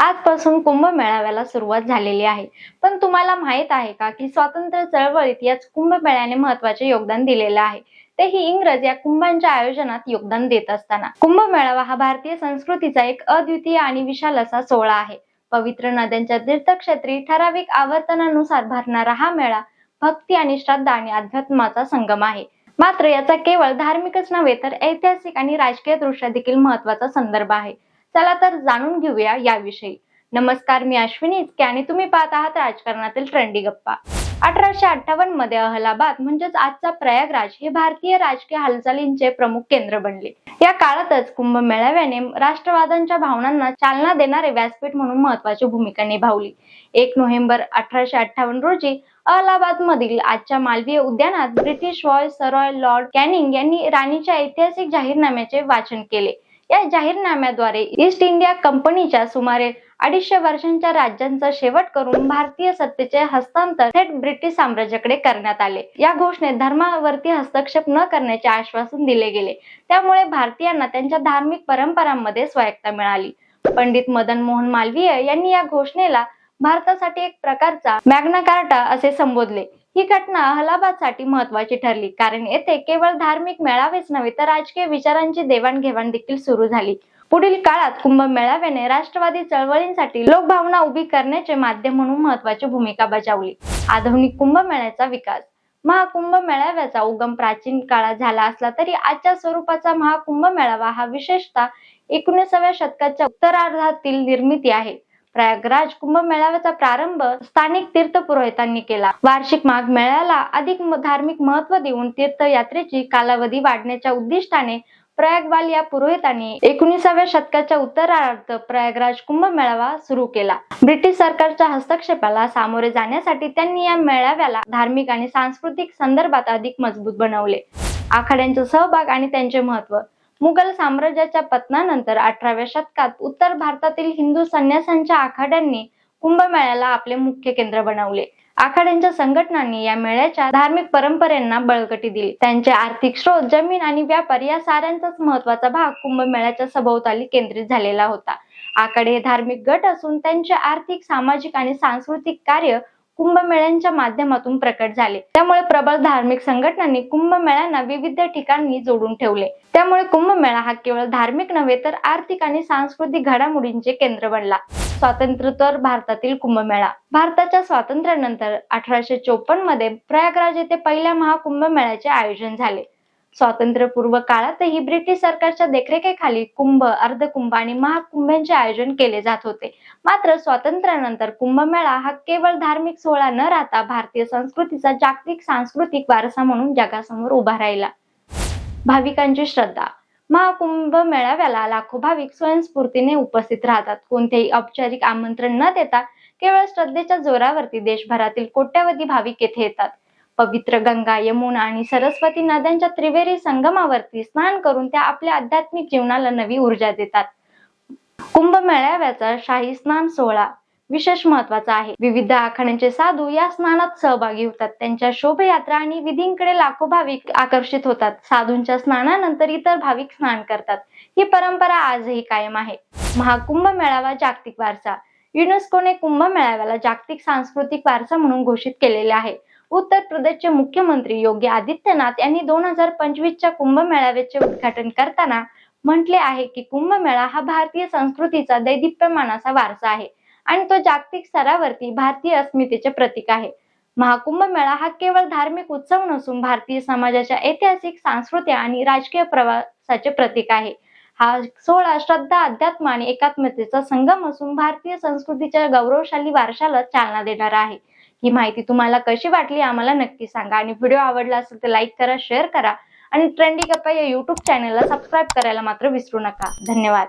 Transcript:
आजपासून कुंभ मेळाव्याला सुरुवात झालेली आहे. पण तुम्हाला माहीत आहे का की स्वातंत्र्य चळवळीत याच कुंभमेळ्याने महत्त्वाचे योगदान दिलेलं आहे. तेही इंग्रज या कुंभांच्या आयोजनात योगदान देत असताना. कुंभ मेळावा हा भारतीय संस्कृतीचा एक अद्वितीय आणि विशाल असा सोहळा आहे. पवित्र नद्यांच्या तीर्थक्षेत्री ठराविक आवर्तनानुसार भरणारा हा मेळा भक्ती आणि श्रद्धा आणि अध्यात्माचा संगम आहे. मात्र याचा केवळ धार्मिकच नव्हे तर ऐतिहासिक आणि राजकीय दृष्ट्या देखील महत्त्वाचा संदर्भ आहे. चला तर जाणून घेऊया याविषयी. नमस्कार मी अश्विनी इचके आणि तुम्ही पाहत आहात राजकारणातील ट्रेंडी गप्पा. अठराशे अठ्ठावन्नमध्ये अहलाबाद म्हणजेच आजचा प्रयागराज हे भारतीय राजकीय हालचालींचे प्रमुख केंद्र बनले. या काळातच कुंभ मेळाव्याने राष्ट्रवादांच्या भावनांना चालना देणारे व्यासपीठ म्हणून महत्वाची भूमिका निभावली. एक नोव्हेंबर अठराशे अठ्ठावन्न रोजी अलाहाबाद मधील आजच्या मालवीय उद्यानात ब्रिटिश रॉय सरॉय लॉर्ड कॅनिंग यांनी राणीच्या ऐतिहासिक जाहीरनाम्याचे वाचन केले. या जाहीरनाम्याद्वारे ईस्ट इंडिया कंपनीच्या सुमारे अडीचशे वर्षांच्या राज्यांचा शेवट करून भारतीय सत्तेचे हस्तांतर थेट ब्रिटिश साम्राज्याकडे करण्यात आले. या घोषणेत धर्मावरती हस्तक्षेप न करण्याचे आश्वासन दिले गेले. त्यामुळे भारतीयांना त्यांच्या धार्मिक परंपरांमध्ये स्वायत्ता मिळाली. पंडित मदन मोहन मालवीय यांनी या घोषणेला भारतासाठी एक प्रकारचा मॅग्ना कार्टा असे संबोधले. ही घटना अहलाबादसाठी महत्वाची ठरली. कारण येथे केवळ धार्मिक मेळावेच नव्हे तर राजकीय विचारांची देवाणघेवाण देखील सुरू झाली. पुढील काळात कुंभ मेळाव्याने राष्ट्रवादी चळवळींसाठी लोकभावना उभी करण्याचे माध्यम म्हणून महत्वाची भूमिका बजावली. आधुनिक कुंभमेळ्याचा विकास. महाकुंभ मेळाव्याचा उगम प्राचीन काळात झाला असला तरी आजच्या स्वरूपाचा महाकुंभ मेळावा हा विशेषतः एकोणीसाव्या शतकाच्या उत्तरार्धातील निर्मिती आहे. प्रयागराज कुंभ मेळाव्याचा प्रारंभ स्थानिक तीर्थ पुरोहितांनी केला. वार्षिक माघ मेळ्याला अधिक धार्मिक महत्त्व देऊन तीर्थयात्रेची कालावधी वाढण्याच्या उद्दिष्टाने प्रयागवाल या पुरोहितांनी एकोणीसाव्या शतकाच्या उत्तरार्ध प्रयागराज कुंभ मेळावा सुरू केला. ब्रिटिश सरकारच्या हस्तक्षेपाला सामोरे जाण्यासाठी त्यांनी या मेळाव्याला धार्मिक आणि सांस्कृतिक संदर्भात अधिक मजबूत बनवले. आखाड्यांचा सहभाग आणि त्यांचे महत्त्व मुघल साम्राज्याच्या पतनानंतर अठराव्या शतकात उत्तर भारतातील हिंदू संन्यासांच्या आखाड्यांनी कुंभमेळ्याला आपले मुख्य केंद्र बनवले. आखाड्यांच्या संघटनांनी या मेळ्याच्या धार्मिक परंपरेंना बळकटी दिली. त्यांचे आर्थिक स्रोत जमीन आणि व्यापार या साऱ्यांचाच महत्त्वाचा भाग कुंभमेळ्याच्या सभोवताली केंद्रित झालेला होता. आखाडे हे धार्मिक गट असून त्यांचे आर्थिक सामाजिक आणि सांस्कृतिक कार्य कुंभमेळ्यांच्या माध्यमातून प्रकट झाले. त्यामुळे प्रबळ धार्मिक संघटनांनी कुंभमेळ्यांना विविध ठिकाणी जोडून ठेवले. त्यामुळे कुंभमेळा हा केवळ धार्मिक नव्हे तर आर्थिक आणि सांस्कृतिक घडामोडींचे केंद्र बनला. स्वातंत्र्योत्तर भारतातील कुंभमेळा. भारताच्या स्वातंत्र्यानंतर अठराशे चोपन्नमध्ये प्रयागराज येथे पहिल्या महाकुंभमेळ्याचे आयोजन झाले. स्वातंत्र्यपूर्व काळातही ब्रिटिश सरकारच्या देखरेखीखाली कुंभ अर्धकुंभ आणि महाकुंभांचे आयोजन केले जात होते. मात्र स्वातंत्र्यानंतर कुंभमेळा हा केवळ धार्मिक सोहळा न राहता भारतीय संस्कृतीचा जागतिक सांस्कृतिक वारसा म्हणून जगासमोर उभा राहिला. भाविकांची श्रद्धा. महाकुंभ मेळाव्याला लाखो भाविक स्वयंस्फूर्तीने उपस्थित राहतात. कोणतेही औपचारिक आमंत्रण न देता केवळ श्रद्धेच्या जोरावरती देशभरातील कोट्यावधी भाविक येथे येतात. पवित्र गंगा यमुना आणि सरस्वती नद्यांच्या त्रिवेणी संगमावरती स्नान करून त्या आपल्या आध्यात्मिक जीवनाला नवी ऊर्जा देतात. कुंभ मेळाव्याचा शाही स्नान सोहळा विशेष महत्त्वाचा आहे. विविध आखाड्यांचे साधू या स्नानात सहभागी होतात. त्यांच्या शोभयात्रा आणि विधींकडे लाखो भाविक आकर्षित होतात. साधूंच्या स्नानानंतर इतर भाविक स्नान करतात. ही परंपरा आजही कायम आहे. महाकुंभ मेळावा जागतिक वारसा. युनेस्कोने कुंभ मेळाव्याला जागतिक सांस्कृतिक वारसा म्हणून घोषित केलेले आहे. उत्तर प्रदेशचे मुख्यमंत्री योगी आदित्यनाथ यांनी दोन हजार पंचवीसच्या कुंभमेळाव्याचे उद्घाटन करताना म्हटले आहे की कुंभमेळा हा भारतीय संस्कृतीचा दैदिप्यमानाचा वारसा आहे आणि तो जागतिक स्तरावरती भारतीय अस्मितेचे प्रतीक आहे. महाकुंभ मेळा हा केवळ धार्मिक उत्सव नसून भारतीय समाजाच्या ऐतिहासिक सांस्कृतिक आणि राजकीय प्रवासाचे प्रतीक आहे. हा सोहळा श्रद्धा अध्यात्म आणि एकात्मतेचा संगम असून भारतीय संस्कृतीच्या गौरवशाली वारशाला चालना देणारा आहे. ही माहिती तुम्हाला कशी वाटली आम्हाला नक्की सांगा. आणि व्हिडिओ आवडला असेल तर लाईक करा शेअर करा. आणि ट्रेंडी गप्पा या युट्यूब चॅनलला सबस्क्राईब करायला मात्र विसरू नका. धन्यवाद.